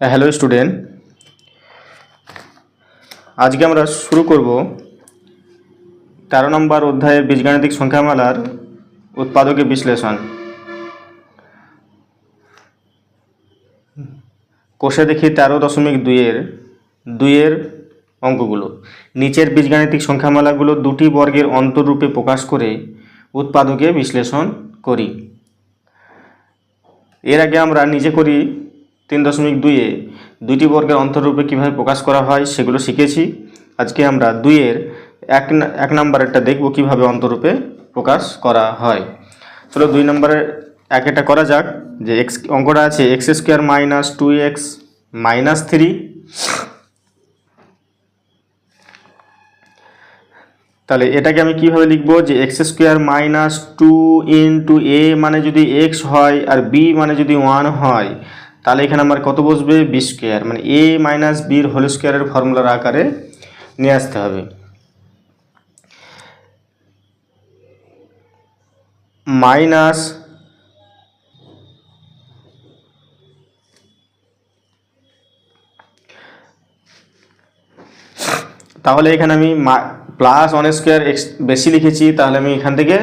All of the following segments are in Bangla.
হ্যালো স্টুডেন্ট আজকে আমরা শুরু করব তেরো নম্বর অধ্যায়ের বীজগাণিতিক সংখ্যামালার উৎপাদকের বিশ্লেষণ। কোষে দেখি তেরো দশমিক দুইয়ের দুইয়ের অঙ্কগুলো। নিচের বীজগাণিতিক সংখ্যামালাগুলো দুটি বর্গের অন্তরূপে প্রকাশ করে উৎপাদকে বিশ্লেষণ করি। এর আগে আমরা নিজে করি তিন দশমিক দুইয়ে দুইটি বর্গের অন্তরূপে কীভাবে প্রকাশ করা হয় সেগুলো শিখেছি। আজকে আমরা দুইয়ের এক এক নাম্বারেরটা দেখব কীভাবে অন্তরূপে প্রকাশ করা হয়। চলো দুই নম্বরের এক একটা করা যাক যে এক্স, অঙ্কটা আছে X square minus two X minus three. তাহলে এটাকে আমি কীভাবে লিখব যে X square minus two into এ মানে যদি এক্স হয় আর বি মানে যদি ওয়ান হয়? তাহলে এখানে আমার কত বসবে? বি স্কোয়ার মানে এ মাইনাস বির হোল স্কোয়ারের ফর্মুলার আকারে নিয়ে আসতে হবে। মাইনাস তাহলে এখানে আমি প্লাস ওয়ান স্কোয়ার বেশি লিখেছি, তাহলে আমি এখান থেকে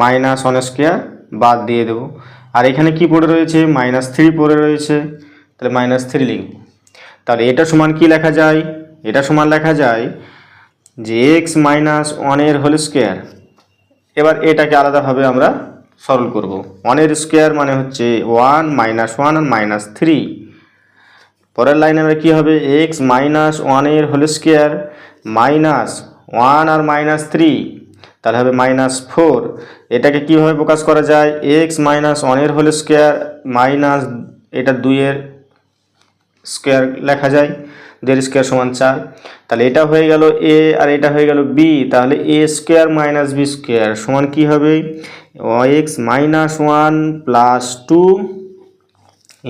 মাইনাস ওয়ান স্কোয়ার বাদ দিয়ে দেবো। আর এখানে কি পড়ে রয়েছে? মাইনাস থ্রি পড়ে রয়েছে। তাহলে মাইনাস থ্রি লিখব। তাহলে এটা সমান কি লেখা যায়? এটা সমান লেখা যায় যে এক্স মাইনাস ওয়ানের হোল স্কোয়ার এবার এটাকে আলাদাভাবে আমরা সরল করব। ওয়ানের স্কোয়ার মানে হচ্ছে ওয়ান মাইনাস ওয়ান আর মাইনাস থ্রি পরের লাইনে আমরা কী হবে? এক্স মাইনাস ওয়ানের হোল স্কোয়ার মাইনাস ওয়ান আর মাইনাস থ্রি তাহলে হবে মাইনাস ফোর এটাকে কীভাবে প্রকাশ করা যায়? এক্স মাইনাস ওয়ানের হোল স্কোয়ার মাইনাস এটা দুইয়ের স্কোয়ার লেখা যায় দুইয়ের স্কোয়ার সমান চার। তাহলে এটা হয়ে গেল এ আর এটা হয়ে গেল বি তাহলে A square minus B square সমান কী হবে? X minus one plus two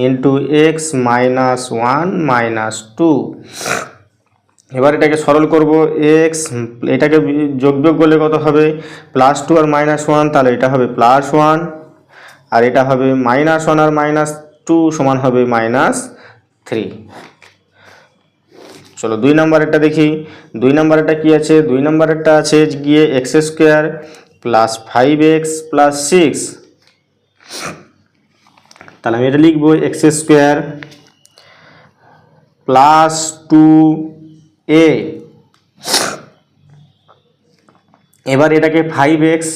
into X minus one minus two এবার এটাকে সরল করব এক্স এটাকে যোগ বিয়োগ করলে কত হবে? প্লাস টু আর মাইনাস ওয়ান তাহলে এটা হবে প্লাস ওয়ান আর এটা হবে মাইনাস ওয়ান আর মাইনাস টু সমান হবে মাইনাস থ্রি চলো দুই নম্বরেরটা দেখি। দুই নম্বরেরটা কি আছে? দুই নম্বরেরটা আছে গিয়ে x square plus five x plus six তাহলে আমি এটা লিখব x square plus two a এবার এটাকে ফাইভ এক্স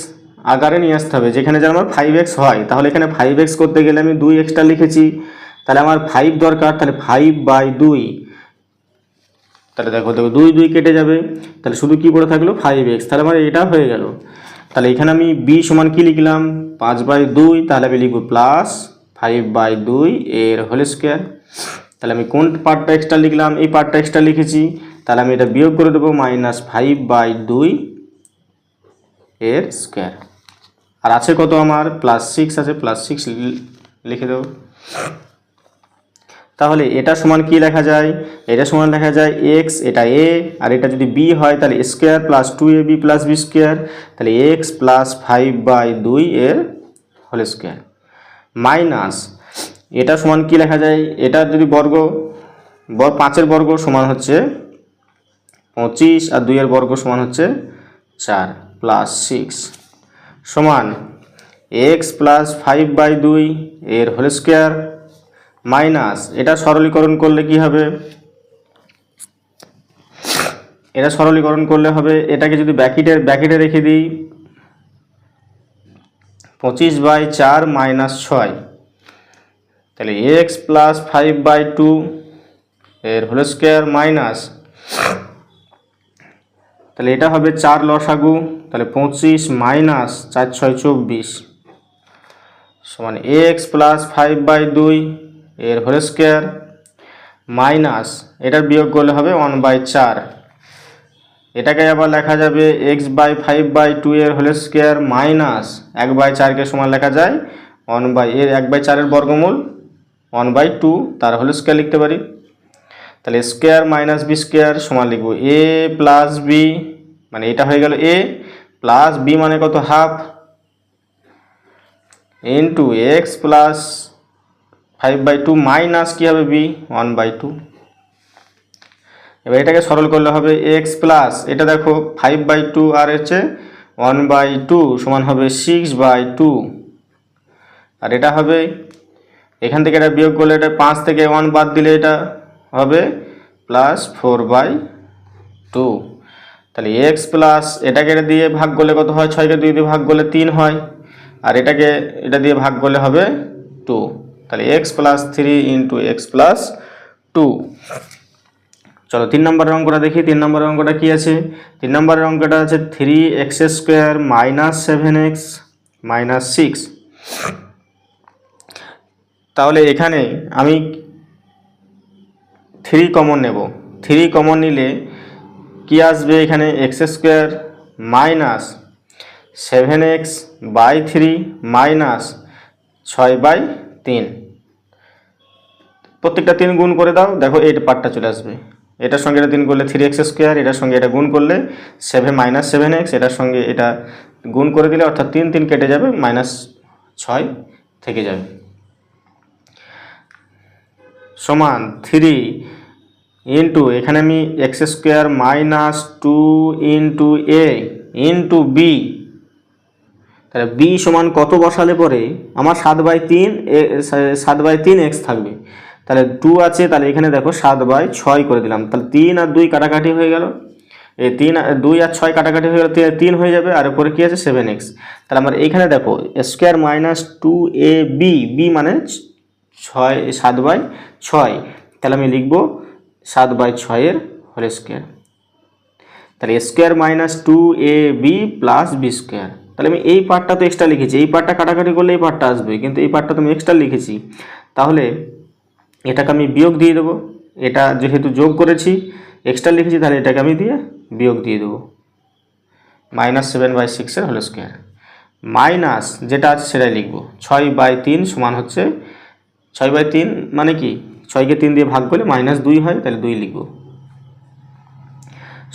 আকারে নিয়ে আসতে হবে। যেখানে যেন আমার ফাইভ এক্স হয়, তাহলে এখানে ফাইভ এক্স করতে গেলে আমি দুই এক্সটা লিখেছি। তাহলে আমার ফাইভ দরকার, তাহলে ফাইভ বাই দুই। তাহলে দেখো দেখো, দুই দুই কেটে যাবে। তাহলে শুধু কি পড়ে থাকল? ফাইভ এক্স তাহলে আমার এটা হয়ে গেল। তাহলে এখানে আমি বি সমান কি লিখলাম? পাঁচ বাই দুই, তাহলে আমি লিখব প্লাস ফাইভ বাই দুই এর হোল স্কোয়ার তাহলে আমি কোন পার্টটা এক্সট্রা লিখলাম? এই পার্টটা এক্সট্রা লিখেছি। তাহলে আমি এটা বিয়োগ করে দেবো মাইনাস ফাইভ বাই দুই এর স্কোয়ার আর আছে কত আমার? প্লাস সিক্স আছে প্লাস সিক্স লিখে দেবো। তাহলে এটা সমান কি লেখা যায়? এটা সমান লেখা যায় এক্স এটা এ আর এটা যদি বি হয় তাহলে square plus two a b plus b square তাহলে এক্স প্লাস ফাইভ বাই দুই এর হোল স্কোয়ার মাইনাস এটা সমান কি লেখা যায়? এটা যদি বর্গ পাঁচের বর্গ সমান হচ্ছে পঁচিশ আর দুইয়ের বর্গ সমান হচ্ছে চার প্লাস সিক্স সমান এক্স প্লাস ফাইভ বাই দুই এর হোল স্কোয়ার মাইনাস এটা সরলীকরণ করলে কি হবে? এটা সরলীকরণ করলে হবে, এটাকে যদি ব্যাকেটের ব্যাকেটে রেখে দিই, পঁচিশ বাই চার মাইনাস ছয়। তাহলে x plus five by two এর হোল স্কোয়ার মাইনাস তাহলে এটা হবে চার লসাগু, তাহলে পঁচিশ মাইনাস চার ছয় চব্বিশ। সমান এক্স প্লাস ফাইভ বাই দুই এর হোল স্কোয়ার মাইনাস এটার বিয়োগ করলে হবে ওয়ান বাই চার। এটাকে আবার লেখা যাবে x by five by two এর হোল স্কোয়ার মাইনাস এক বাই চারকে সমান লেখা যায় ওয়ান বাই এর এক বাই চারের বর্গমূল ওয়ান বাই টু তার হোল স্কোয়ার লিখতে পারি। তাহলে স্কোয়ার মাইনাস বি স্কোয়ার সমান লিখব এ প্লাস বি মানে এটা হয়ে গেল এ প্লাস বি মানে কত half into x plus five by two minus কী হবে বি ওয়ান বাই টু এবার এটাকে সরল করলে হবে এক্স প্লাস এটা দেখো ফাইভ বাই টু আর হচ্ছে ওয়ান বাই টু সমান হবে সিক্স বাই টু আর এটা হবে, এখান থেকে এটা বিয়োগ করলে এটা পাঁচ থেকে ওয়ান বাদ দিলে এটা হবে প্লাস ফোর বাই টু তাহলে এক্স প্লাস এটাকে এটা দিয়ে ভাগ করলে কত হয়? ছয়কে দুই দিয়ে ভাগ করলে তিন হয়। আর এটাকে এটা দিয়ে ভাগ করলে হবে টু তাহলে x plus three into x plus two চলো, তিন নম্বরের অঙ্কটা দেখি। তিন নম্বরের অঙ্কটা কি আছে? তিন নম্বরের অঙ্কটা আছে three x square minus seven x minus six তাহলে এখানে আমি থ্রি কমন নেব। থ্রি কমন নিলে কি আসবে এখানে? X square minus seven x by three minus ছয় বাই তিন। প্রত্যেকটা তিন গুণ করে দাও। দেখো এই পার্টটা চলে আসবে। এটার সঙ্গে এটা তিন করলে থ্রি এক্স স্কোয়ার, এটার সঙ্গে এটা গুণ করলে সেভেন মাইনাস সেভেন এক্স, এটার সঙ্গে এটা গুণ করে দিলে অর্থাৎ তিন তিন কেটে যাবে, মাইনাস ছয় থেকে যাবে। সমান থ্রি ইন্টু এখানে আমি x square minus two into a into b তাহলে বি সমান কত বসালে পরে? আমার সাত বাই তিন সাত বাই তিন এক্স থাকবে। তাহলে টু আছে, তাহলে এখানে দেখো সাত বাই ছয় করে দিলাম। তাহলে তিন আর দুই কাটাকাটি হয়ে গেল। এই তিন দুই আর ছয় কাটাকাটি হয়ে গেল তিন হয়ে যাবে, আর উপরে কী আছে? সেভেন এক্স তাহলে আমার এখানে দেখো square minus two a b b মানে ছয় সাত বাই ছয়। তাহলে আমি লিখব সাত বাই ছয়ের হোল স্কোয়ার। তাহলে square minus two a b plus b square. তাহলে আমি এই পার্টটা তো এক্সট্রা লিখেছি। এই পার্টটা কাটাকাটি করলে এই পার্টটা আসবে, কিন্তু এই পার্টটা তো আমি এক্সট্রা লিখেছি। তাহলে এটাকে আমি বিয়োগ দিয়ে দেবো। এটা যেহেতু যোগ করেছি এক্সট্রা লিখেছি, তাহলে এটাকে আমি দিয়ে বিয়োগ দিয়ে দেবো। মাইনাস সেভেন বাই সিক্সের হোল স্কোয়ার। মাইনাস যেটা আছে সেটাই লিখব। ছয় বাই তিন সমান হচ্ছে ছয় বাই তিন মানে কি? ছয়কে তিন দিয়ে ভাগ করলে মাইনাস দুই হয়, তাহলে দুই লিখব।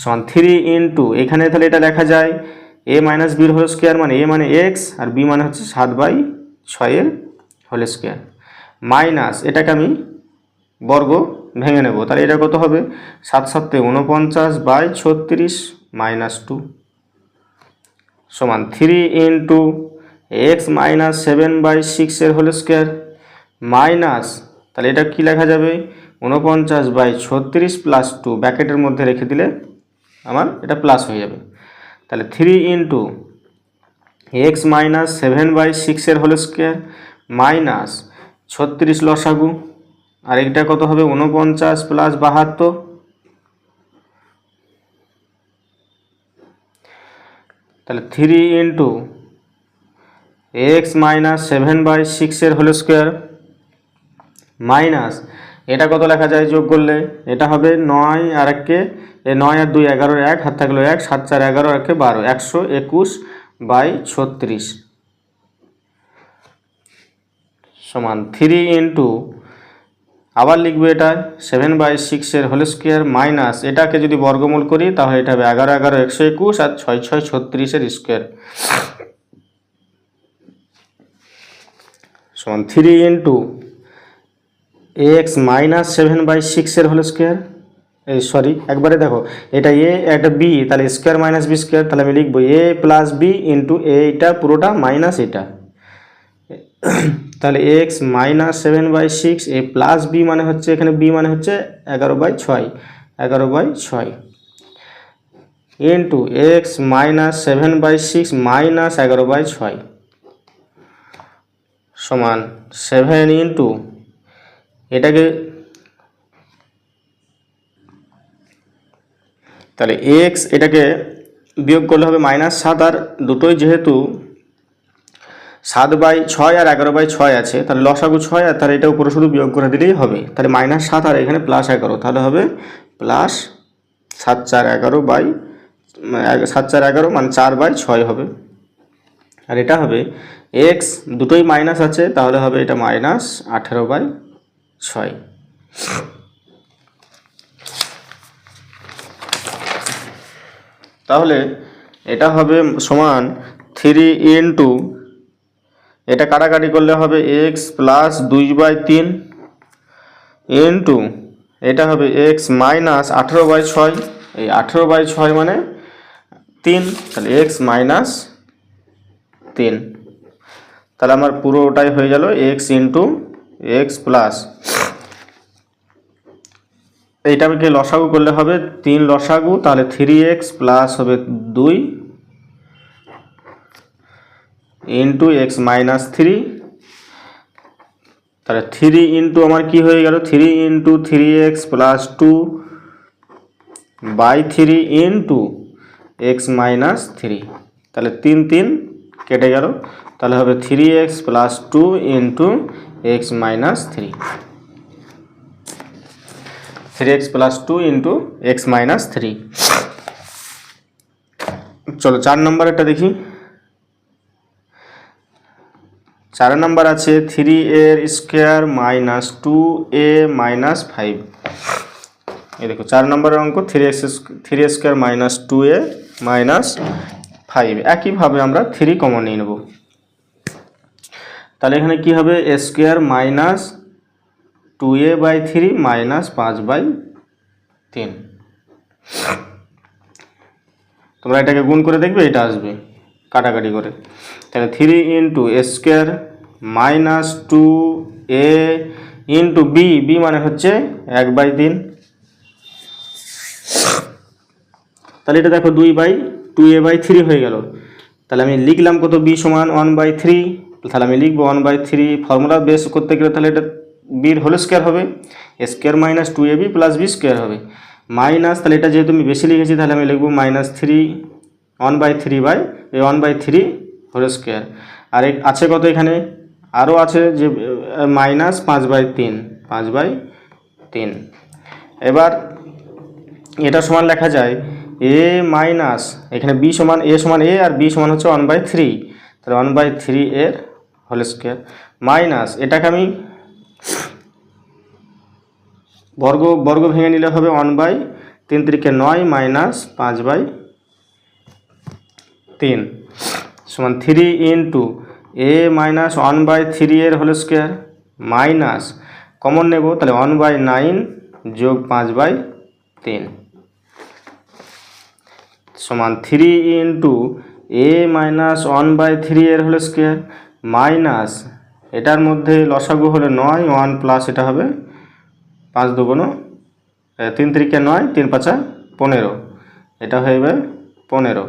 সমান থ্রি ইন্টু এখানে তাহলে এটা লেখা যায় এ মাইনাস বির হোল স্কোয়ার মানে এ মানে এক্স আর বি মানে হচ্ছে সাত বাই ছয়ের হোল স্কোয়ার মাইনাস এটাকে আমি বর্গ ভেঙে নেব, তাহলে এটা কত হবে? সাত সাতে উনপঞ্চাশ বাই ছত্রিশ মাইনাস টু সমান three into x minus seven by সিক্সের হোল স্কোয়ার মাইনাস, তাহলে এটা কি লেখা যাবে? উনপঞ্চাশ বাই ছত্রিশ প্লাস টু ব্যাকেটের মধ্যে রেখে দিলে আমার এটা প্লাস হয়ে যাবে। তাহলে three into x minus seven by সিক্সের হোল স্কোয়ার মাইনাস ছত্রিশ লসাগু, আর এটা কত হবে? উনপঞ্চাশ প্লাস বাহাত্তর। তাহলে three into x minus seven by সিক্সের হোল স্কোয়ার মাইনাস, এটা কত লেখা যায় যোগ করলে? এটা হবে নয় আর এককে নয় আর দুই এগারোর এক, হাত থাকল এক, সাত চার এগারো একে বারো, একশো একুশ বাই ছত্রিশ। সমান থ্রি ইন্টু আবার লিখব এটা সেভেন বাই সিক্সের হোল স্কোয়ার মাইনাস এটাকে যদি বর্গমূল করি, তাহলে এটা হবে এগারো এগারো, একশো একুশ আর ছয় ছয় ছত্রিশের স্কোয়ার সমান three into x minus seven by সিক্সের হোল স্কোয়ার এই সরি একবারে দেখো, এটা এ একটা বি তাহলে স্কোয়ার মাইনাস বি স্কোয়ার তাহলে আমি লিখব এ প্লাস বি ইন্টু এইটা পুরোটা মাইনাস এটা। তাহলে x minus seven by six a plus b মানে হচ্ছে, এখানে বি মানে হচ্ছে এগারো বাই ছয়, এগারো বাই ছয়। Into x minus seven by six minus এগারো বাই ছয়, সমান সেভেন ইন্টু এটাকে তাহলে এক্স এটাকে বিয়োগ করলে হবে মাইনাস সাত, আর দুটোই যেহেতু সাত বাই ছয় আর এগারো বাই ছয় আছে, তাহলে লসাগু ছয়, আর তাহলে এটা উপরে শুধু বিয়োগ করে দিলেই হবে। তাহলে মাইনাস সাত, আর এখানে প্লাস এগারো, তাহলে হবে প্লাস সাত চার এগারো বাই সাত চার এগারো মানে চার বাই ছয় হবে। আর এটা হবে এক্স দুটোই মাইনাস আছে, তাহলে হবে এটা মাইনাস আঠেরো বাই ছয়। তাহলে এটা হবে সমান থ্রি ইন্টু এটা কাটাকাটি করলে হবে এক্স প্লাস দুই বাই তিন ইন্টু এটা হবে এক্স মাইনাস আঠেরো বাই ছয়। এই আঠেরো বাই ছয় মানে তিন, তাহলে এক্স মাইনাস তিন। তাহলে আমার পুরোটাই হয়ে গেল এক্স ইন্টু এক্স প্লাস এইটাকে লসাগু করলে হবে? তিন লসাগু, তাহলে থ্রি এক্স প্লাস হবে দুই ইন্টু এক্স মাইনাস থ্রি তাহলে থ্রি ইন্টু আমার কি হয়ে গেল? Three into three x plus two by three into x minus three তাহলে তিন তিন কেটে গেল। তাহলে হবে three x plus two into x minus three three x plus two into x minus three চলো চার নম্বরেরটা দেখি। চার নম্বর আছে থ্রি এর square minus two a minus five এই দেখো, চার নম্বরের অঙ্ক three x three square minus two a minus five একইভাবে আমরা থ্রি কমন নিয়ে নেব। তাহলে এখানে কি হবে? Square minus two a by three minus পাঁচ বাই তিন তোমরা এটাকে গুণ করে দেখবে, এটা আসবে কাটাকাটি করে। তাহলে three into square minus two a into b b মানে হচ্ছে এক বাই তিন। তাহলে এটা দেখো দুই by two a by three হয়ে গেল। তাহলে আমি লিখলাম কত? বি সমান ওয়ান বাই থ্রি তাহলে আমি লিখব one by three formula base করতে গেলে তাহলে এটা বির হোল স্কোয়ার হবে square minus two a b plus b square হবে। মাইনাস তাহলে এটা যেহেতু আমি বেশি লিখেছি, তাহলে আমি লিখব minus three one by three by one by three whole square আর আছে কত এখানে? আরও আছে যে মাইনাস পাঁচ বাই তিন, পাঁচ বাই তিন। এবার এটা সমান লেখা যায় এ মাইনাস এখানে বি সমান এ সমান এ আর বি সমান হচ্ছে ওয়ান বাই থ্রি তাহলে ওয়ান বাই থ্রি এর হোল স্কোয়ার মাইনাস, এটাকে আমি বর্গ বর্গ ভেঙে নিলে হবে ওয়ান বাই তিন তিরিকে নয় মাইনাস পাঁচ বাই তিন সমান three into a minus one by three এর হোল স্কোয়ার মাইনাস কমন নেব, তাহলে ওয়ান বাই নাইন যোগ পাঁচ বাই তিন সমান three into a minus one by three এর হলো স্কোয়ার মাইনাস, এটার মধ্যে লসাগু হলে নয়, ওয়ান প্লাস এটা হবে পাঁচ দুগুণ তিন তিরিকে নয়, তিন পাঁচা পনেরো, এটা হয়ে যাবে পনেরো।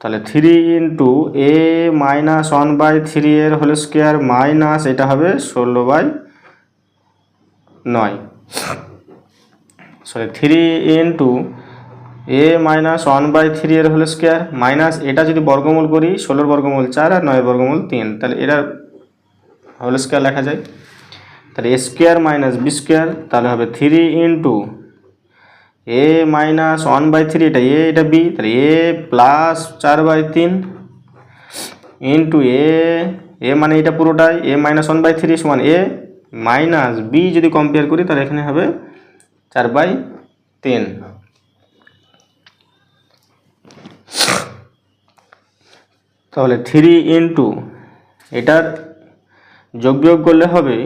তাহলে three into a minus one by three এর হোল স্কোয়ার মাইনাস এটা হবে ষোলো বাই নয়। Sorry, three into a minus one by three এর হোল স্কোয়ার মাইনাস এটা যদি বর্গমূল করি, ষোলোর বর্গমূল চার আর নয় বর্গমূল তিন, তাহলে এটার হোল স্কোয়ার লেখা যায়। তাহলে a square minus b square তাহলে হবে three into a minus one by three এটা এ এটা বি তাহলে এ প্লাস চার বাই তিন ইন্টু এ এ মানে এটা পুরোটাই a minus one by three সমান এ মাইনাস বি যদি কম্পেয়ার করি, তাহলে এখানে হবে চার বাই তিন। তাহলে থ্রি ইন্টু এটার যোগ বিয়োগ করলে হবে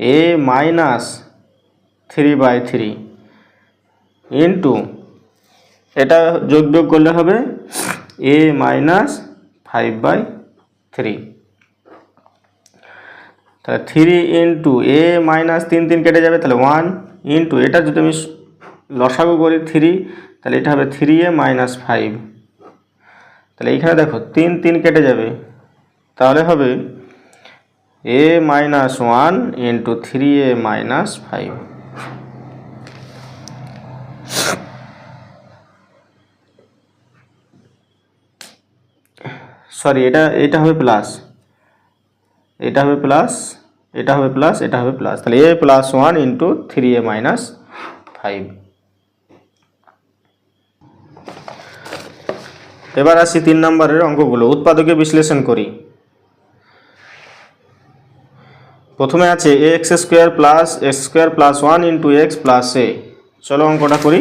a minus three by three into এটা যোগ বিয়োগ করলে হবে a minus five by three. তাহলে থ্রি ইন্টু এ মাইনাস তিন তিন কেটে যাবে, তাহলে ওয়ান ইন্টু এটা যদি আমি লসাগু করি থ্রি, তাহলে এটা হবে থ্রি এ মাইনাস ফাইভ। তাহলে এইখানে দেখো, তিন তিন কেটে যাবে। তাহলে হবে a minus one into three a minus five sorry এটা এটা হবে প্লাস এটা হবে প্লাস এটা হবে প্লাস এটা হবে প্লাস তাহলে a plus one into three a minus five এবার আসি তিন নম্বরের অঙ্কগুলো, উৎপাদকে বিশ্লেষণ করি। প্রথমে আছে a x square plus x square plus one into x plus a চলো অঙ্কটা করি।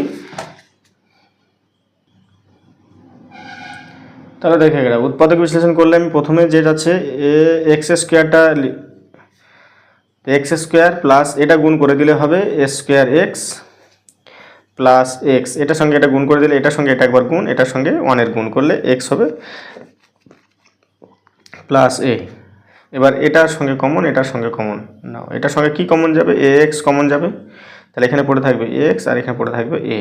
তাহলে দেখে গেলাম, উৎপাদক বিশ্লেষণ করলে আমি প্রথমে যেটা আছে এ এক্স স্কোয়ারটা এক্স স্কোয়ার প্লাস এটা গুণ করে দিলে হবে a square x plus x এটার সঙ্গে এটা গুণ করে দিলে এটার সঙ্গে এটা একবার গুণ, এটার সঙ্গে ওয়ানের গুণ করলে এক্স হবে প্লাস এ এবার এটার সঙ্গে কমন এটার সঙ্গে কমন না এটার সঙ্গে কি কমন যাবে? এ এক্স কমন যাবে। তাহলে এখানে পড়ে থাকবে এক্স আর এখানে পড়ে থাকবে এ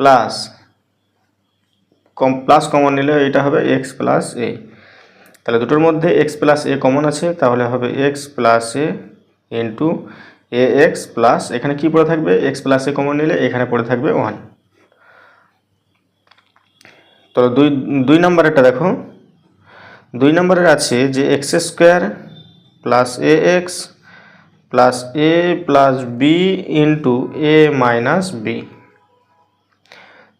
প্লাস কম প্লাস কমন নিলে এটা হবে এক্স প্লাস এ তাহলে দুটোর মধ্যে এক্স প্লাস এ কমন আছে, তাহলে হবে x plus a into a x plus এখানে কি পড়ে থাকবে? এক্স প্লাস কমন নিলে এখানে পড়ে থাকবে ওয়ান তো দুই দুই নম্বরেরটা দেখো। দুই নম্বরের আছে যে x square plus a x plus a plus b into a minus b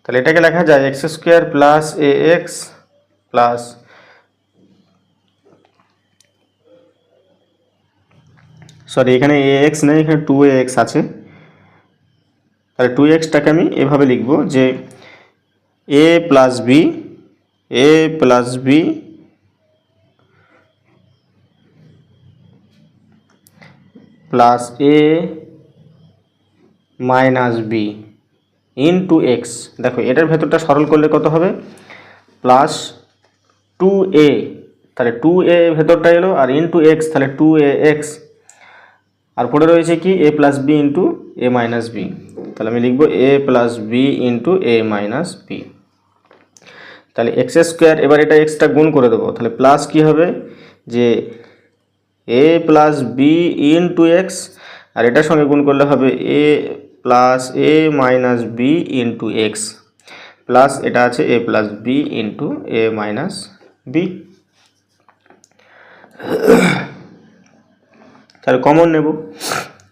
তাহলে এটাকে লেখা যায় x square plus a x plus sorry এখানে এ এক্স নেই, এখানে টু এ এক্স আছে। তাহলে টু এক্সটাকে আমি এভাবে লিখব যে a plus b a plus b plus a minus b into x দেখো, এটার ভেতরটা সরল করলে কত হবে? প্লাস টু এ তাহলে টু এ ভেতরটা এলো, আর ইন টু এক্স তাহলে টু এ এক্স আর পড়ে রয়েছে কি a plus b into a minus b তাহলে আমি লিখব a plus b into a minus b তাহলে এক্স স্কোয়ার এবার এটা এক্সটা গুণ করে দেবো। তাহলে প্লাস কি হবে? যে a plus b into x আর এটার সঙ্গে গুণ করলে হবে a plus a minus b into x plus এটা আছে a plus b into a minus b তাহলে কমন নেব।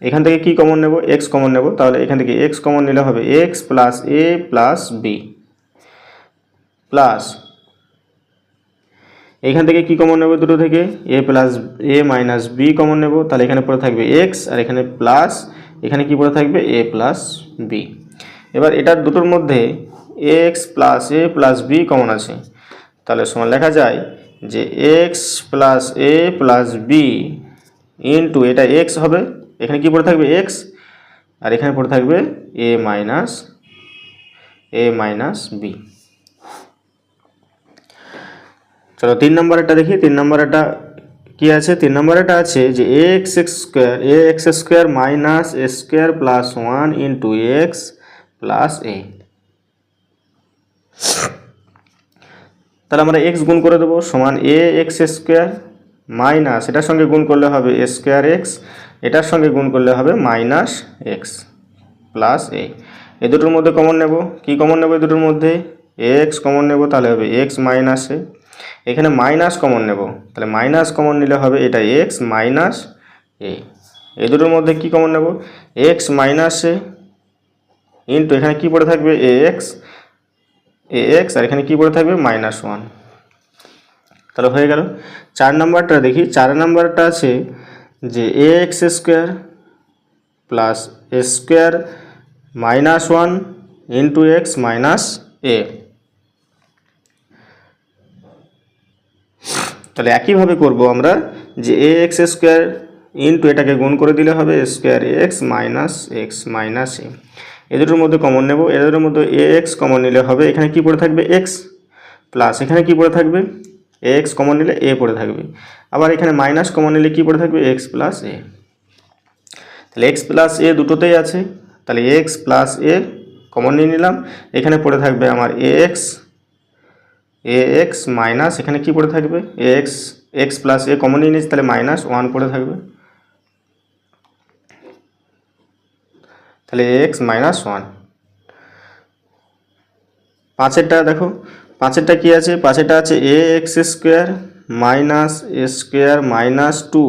এখান থেকে কি কমন নেব? এক্স কমন নেব। তাহলে এখান থেকে এক্স কমন নিলে হবে x plus a plus b plus এখান থেকে কি কমন নেব দুটো থেকে? A plus a minus b common নেব। তাহলে এখানে পড়ে থাকবে এক্স আর এখানে প্লাস এখানে কি পড়ে থাকবে? এ প্লাস বি এবার এটার দুটোর মধ্যে x plus a plus b common আছে। তাহলে সমান লেখা যায় যে x plus a plus b into এটা এক্স হবে, এখানে কি পড়ে থাকবে এক্স আর এখানে পড়ে থাকবে a minus a minus b চলো তিন নম্বরেরটা দেখি, তিন নম্বরেরটা কি আছে? তিন নম্বরেরটা আছে যে x x square a x square minus a square plus one into x plus a তাহলে আমরা এক্স গুণ করে দেবো সমান এ এক্স স্কোয়ার মাইনাস, এটার সঙ্গে গুণ করলে হবে স্কোয়ার এক্স এটার সঙ্গে গুণ করলে হবে minus x plus a a দুটোর মধ্যে কমন নেব। কি কমন নেব এই দুটোর মধ্যে? এক্স কমন নেব, তাহলে হবে এক্স মাইনাস এ এখানে মাইনাস কমন নেব। তাহলে মাইনাস কমন নিলে হবে এটা এক্স মাইনাস এ এই দুটোর মধ্যে কি কমন নেব? এক্স মাইনাস এ ইন্টু এখানে কি পড়ে থাকবে? এ এক্স এ এক্স আর এখানে কি পড়ে থাকবে? মাইনাস ওয়ান তাহলে হয়ে গেল। চার নাম্বারটা দেখি, চার নাম্বারটা আছে যে a x square plus a square minus one into x minus a তাহলে একইভাবে করব আমরা যে এ এক্স স্কোয়ার ইন্টু এটাকে গুণ করে দিলে হবে square x minus x minus a a দুটোর মধ্যে কমন নেব, এ দুটোর মধ্যে এ এক্স কমন নিলে হবে, এখানে কি পড়ে থাকবে? এক্স প্লাস এখানে কি পড়ে থাকবে? এক্স কমন নিলে এ পড়ে থাকবে। আবার এখানে মাইনাস কমন নিলে কি পড়ে থাকবে? এক্স প্লাস এ তাহলে এক্স প্লাস এ দুটোতেই আছে। তাহলে এক্স প্লাস এ কমন নিয়ে নিলাম। এখানে পড়ে থাকবে আমার a x a x minus এখানে কি পড়ে থাকবে? X x plus a common নিয়ে নিচ্ছি তাহলে মাইনাস ওয়ান পড়ে থাকবে। তাহলে এক্স মাইনাস ওয়ান পাঁচেরটা দেখো। পাঁচেরটা কি আছে? পাঁচেরটা আছে a x square minus a square minus two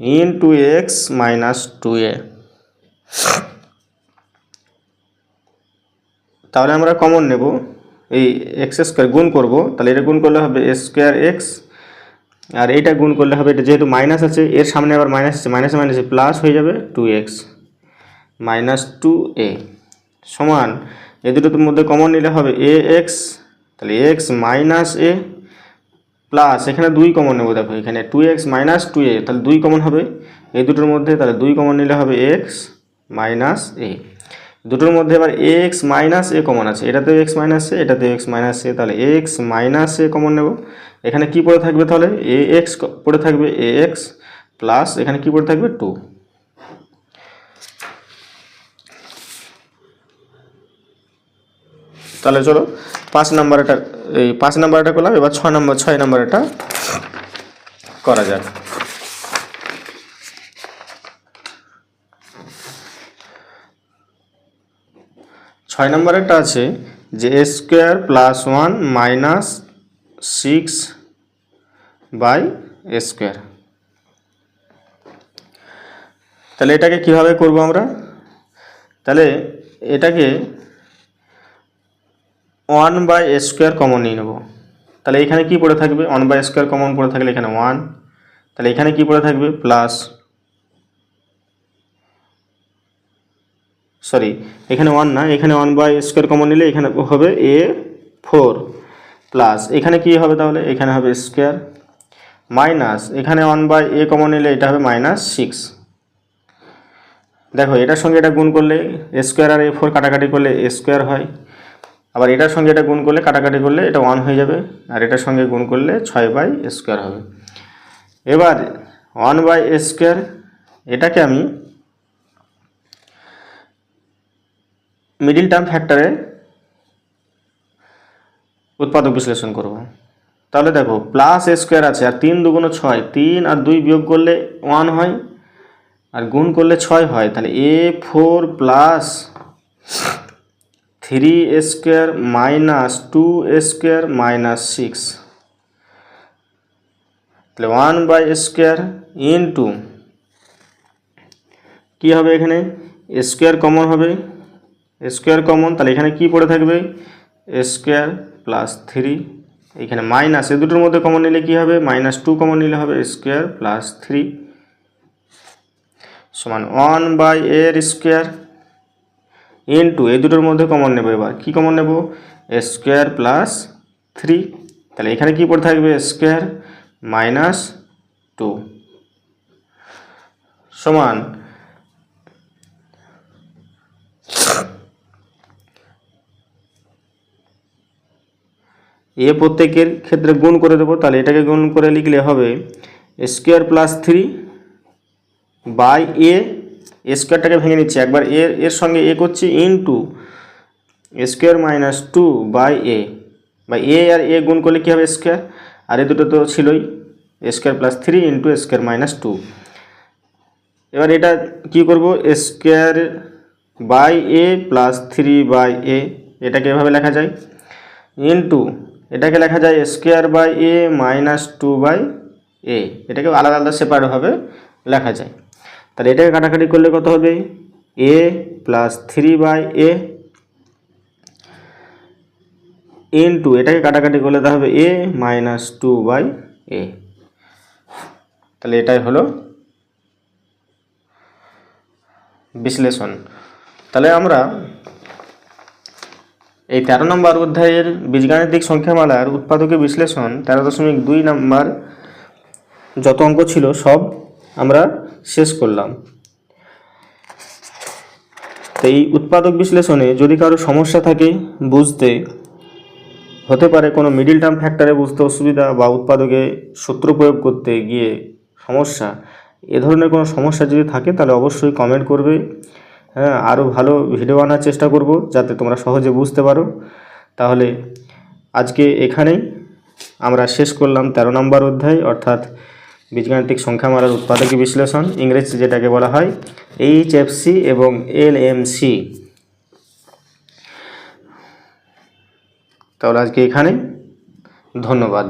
into x minus two a তাহলে আমরা কমন নেব। এই এক্স স্কোয়ার গুণ করব। তাহলে এটা গুণ করলে হবে স্কোয়ার এক্স আর এইটা গুণ করলে হবে এটা যেহেতু মাইনাস আছে, এর সামনে আবার মাইনাস আছে মাইনাসে মাইনাসে প্লাস হয়ে যাবে two x minus two a সমান এ দুটোর মধ্যে কমন নিলে হবে এ এক্স তাহলে এক্স মাইনাস এ প্লাস এখানে দুই কমন নেব, দেখো, এখানে two x minus two a তাহলে দুই কমন হবে। এই দুটোর মধ্যে তাহলে দুই কমন নিলে হবে এক্স মাইনাস এ দুটোর মধ্যে এবার এক্স মাইনাস এ কমন আছে, এটাতেও এক্স মাইনাস এ এটাতেও এক্স মাইনাস এ তাহলে এক্স মাইনাস এ কমন নেব। এখানে কি পড়ে থাকবে তাহলে? এ এক্স পড়ে থাকবে এ এক্স প্লাস এখানে কি পড়ে থাকবে? টু তাহলে চলো, পাঁচ নাম্বার এটা, এই পাঁচ নাম্বার এটা করলাম, এবার ছয় নম্বর, ছয় নাম্বার এটা করা যাক। ছয় নম্বরেরটা আছে যে a square plus one minus six by a square. তাহলে এটাকে কীভাবে করব আমরা? তাহলে এটাকে ওয়ান বাই স্কোয়ার কমন নিয়ে নেব। তাহলে এখানে কি পড়ে থাকবে? ওয়ান বাই স্কোয়ার কমন পড়ে থাকলে এখানে ওয়ান। তাহলে এখানে কি পড়ে থাকবে? প্লাস সরি, এখানে ওয়ান না, এখানে ওয়ান বাই স্কোয়ার কমন নিলে এখানে হবে এ ফোর। প্লাস এখানে কি হবে তাহলে? এখানে হবে স্কোয়ার মাইনাস, এখানে ওয়ান বাই এ কমন নিলে এটা হবে মাইনাস সিক্স। দেখো, এটার সঙ্গে এটা গুণ করলে স্কোয়ার আর এ ফোর কাটাকাটি করলে স্কোয়ার হয়। আবার এটার সঙ্গে এটা গুণ করলে, কাটাকাটি করলে এটা ওয়ান হয়ে যাবে, আর এটার সঙ্গে গুণ করলে ছয় বাই স্কোয়ার হবে। এবার ওয়ান বাই স্কোয়ার এটাকে আমি মিডিল টার্ম ফ্যাক্টরে উৎপাদক বিশ্লেষণ করব। তাহলে দেখো প্লাস স্কোয়ার আছে, আর তিন দুগুণ ছয়, তিন আর দুই বিয়োগ করলে ওয়ান হয়, আর গুণ করলে ছয় হয়, তাহলে a four plus three square minus two square minus six. তাহলে ওয়ান বাই স্কোয়ার টু কী হবে এখানে? স্কোয়ার কমন হবে। স্কোয়ার কমন, তাহলে এখানে কি পড়ে থাকবে? Square plus three. এখানে মাইনাস এ দুটোর মধ্যে কমন নিলে কি হবে? মাইনাস টু কমন নিলে হবে স্কোয়ার প্লাস থ্রি। সমান ওয়ান বাই এর স্কোয়ার ইন্টু এই দুটোর মধ্যে কমন নেব এবার। কি কমন নেব? স্কোয়ার প্লাস থ্রি তাহলে এখানে কি পড়ে থাকবে? স্কোয়ার মাইনাস টু সমান এ প্রত্যেকের ক্ষেত্রে গুণ করে দেবো। তাহলে এটাকে গুণ করে লিখলে হবে square plus three by a স্কোয়ারটাকে ভেঙে নিচ্ছি। একবার এর এর সঙ্গে এ করছি into square minus two by a বা এ আর এ গুণ করলে কী হবে স্কোয়ার আর এ দুটো তো ছিলই। Square plus three into square minus two এবার এটা কি করব? Square by a plus three by a এটাকে এভাবে লেখা যায়। ইন্টু এটাকে লেখা যায় square by a minus two by a এটাকে আলাদা আলাদা সেপারেটভাবে লেখা যায়। তাহলে এটাকে কাটাকাটি করলে কত হবে? A plus three by a into এটাকে কাটাকাটি করলে তা হবে a minus two by a তাহলে এটাই হলো বিশ্লেষণ। তাহলে আমরা এই তেরো নম্বর অধ্যায়ের বীজগাণিতিক সংখ্যামালার উৎপাদকের বিশ্লেষণ তেরো দশমিক দুই নম্বর যত অঙ্ক ছিল সব আমরা শেষ করলাম। তো এই উৎপাদক বিশ্লেষণে যদি কারও সমস্যা থাকে, বুঝতে হতে পারে কোনো মিডিল টার্ম ফ্যাক্টরে বুঝতে অসুবিধা বা উৎপাদকে সূত্র প্রয়োগ করতে গিয়ে সমস্যা, এ ধরনের কোনো সমস্যা যদি থাকে, তাহলে অবশ্যই কমেন্ট করবে। হ্যাঁ আরও ভালো ভিডিও আনার চেষ্টা করব যাতে তোমরা সহজে বুঝতে পারো। তাহলে আজকে এখানেই, আমরা শেষ করলাম তেরো নম্বর অধ্যায়, অর্থাৎ বীজগাণিতিক সংখ্যামালার উৎপাদকী বিশ্লেষণ ইংরেজি যেটাকে বলা হয় এইচ এফ সি এবং এল এম সি তাহলে আজকে এখানে। ধন্যবাদ।